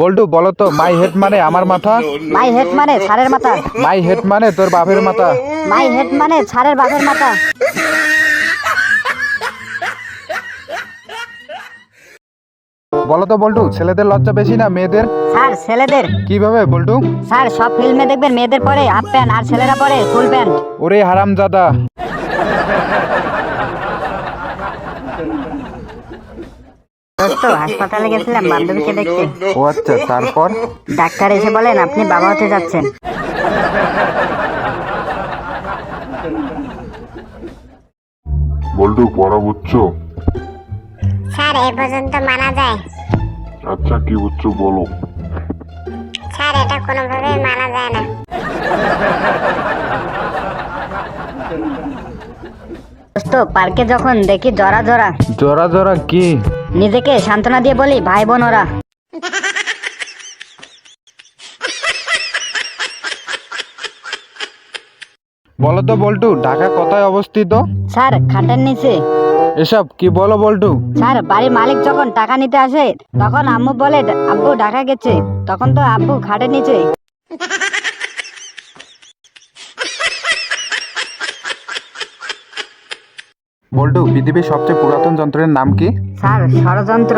বল্টু বলো তো my head মানে আমার মাথা? মাই হেড মানে ছাড়ের মাথা। মাই হেড মানে তোর বাপের মাথা। মাই হেড মানে ছাড়ের বাপের মাথা। বলো তো বল্টু ছেলেদের লজ্জা বেশি না মেয়েদের? স্যার ছেলেদের। কীভাবে বল্টু? স্যার সব ফিল্মে দেখবেন মেয়েদের পরে হাফ প্যান্ট আর ছেলেরা পরে ফুল প্যান্ট। ওরে হারাম জাদা দোস্ত হাসপাতালে গেছিলাম বান্ধবীকে দেখতে। ও আচ্ছা তারপর? ডাক্তার এসে বলেন আপনি বাবা হতে যাচ্ছেন। বল্টু পড়া বুঝছ? স্যার এ পর্যন্ত মানা যায়। আচ্ছা কি বুঝছ বলো। স্যার এটা কোনোভাবেই মানা যায় না। দোস্ত পার্কে যখন দেখি জরা জরা। জোরা জোরা কি? নিজেকে সান্ত্বনা দিয়ে বলি ভাই বোন ওরা। বলো তো বল্টু ঢাকা কোথায় অবস্থিত? স্যার খাটের নিচে। এসব কি বলো বল্টু? স্যার বাড়ির মালিক যখন টাকা নিতে আসে তখন আম্মু বলে আব্বু ঢাকা গেছে। তখন তো আব্বু খাটের নিচে। বল্টু পৃথিবীর সবচেয়ে পুরাতন যন্ত্রের নাম কি? স্যার ষড়যন্ত্র।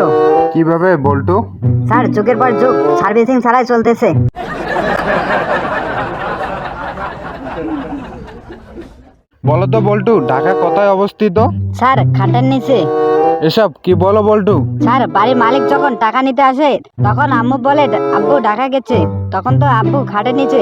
কীভাবে বল্টু? স্যার যুগের পর যুগ সার্ভিসিং ছাড়াই চলতেছে। বলো তো বল্টু ঢাকা কোথায় অবস্থিত? স্যার খাটের নিচে। এসব কি বলো বল্টু? স্যার বাড়ির মালিক যখন টাকা নিতে আসে তখন আম্মু বলে আব্বু ঢাকা গেছে। তখন তো আব্বু খাটের নিচে।